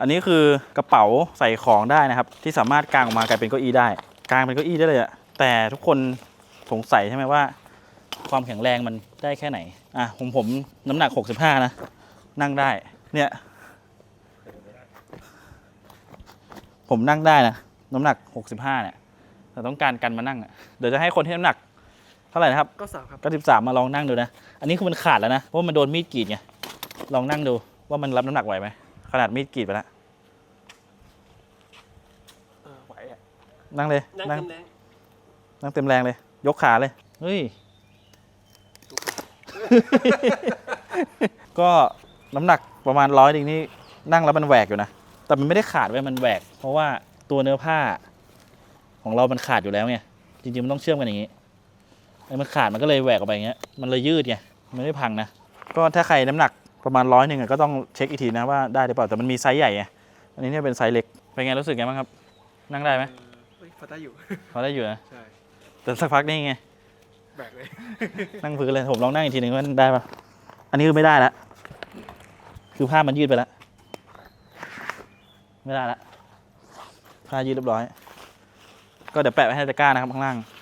อันนี้คือกระเป๋าใส่ของได้นะครับ ที่สามารถกางออกมากลายเป็นเก้าอี้ได้ กางเป็นเก้าอี้ได้เลยอะแต่ทุกคนสงสัยใช่ไหมว่า ความแข็งแรงมันได้แค่ไหนอะผมผมน้ำหนัก 65 นะ นั่งได้ เนี่ย ผมนั่งได้นะน้ำหนัก 65 เนี่ยแต่ต้องการกันมานั่งอะเดี๋ยวจะให้คนที่น้ำหนักเท่าไหร่นะครับก็สามครับก็สิบสามมาลองนั่งดูนะ อันนี้คือมันขาดแล้วนะเพราะว่ามันโดนมีดกรีดไงลองนั่งดูว่ามันรับน้ำหนักไหวไหม ขนาดมีดกรีดไปแล้วเออไหวอะนั่งเลย นั่งนั่งเต็มแรงนั่งเต็มแรงเลย ยกขาเลย เฮ้ย ก็น้ำหนักประมาณร้อยนึงนี่นั่งแล้วมันแหวกอยู่นะ แต่มันไม่ได้ขาดไว้ยมันแหวก เพราะว่าตัวเนื้อผ้า ของเรามันขาดอยู่แล้วไง จริงๆมันต้องเชื่อมกันอย่างนี้ไอ้มันขาดมันก็เลยแหวกออกไปอย่างเงี้ย มันเลยยืดไง มันไม่พังนะ ก็ถ้าใครน้ำหนัก ประมาณร้อยหนึ่งอะก็ต้องเช็คอีกทีนะว่าได้หรือเปล่าแต่มันมีไซส์ใหญ่ไงอันนี้เนี่ยเป็นไซส์เล็กเป็นไงรู้สึกไงบ้างครับ นั่งได้ไหมเออเฮ้ยพอได้อยู่ พอได้อยู่นะใช่แต่สักพักนี่ไงแบกเลยนั่งพื้นเลยผมลองนั่งอีกทีหนึ่งว่าได้ปะอันนี้คือไม่ได้แล้วคือผ้ามันยืดไปแล้วไม่ได้แล้วผ้ายืดเรียบร้อย ก็เดี๋ยวแปะไว้ให้ตะกร้านะครับข้างล่าง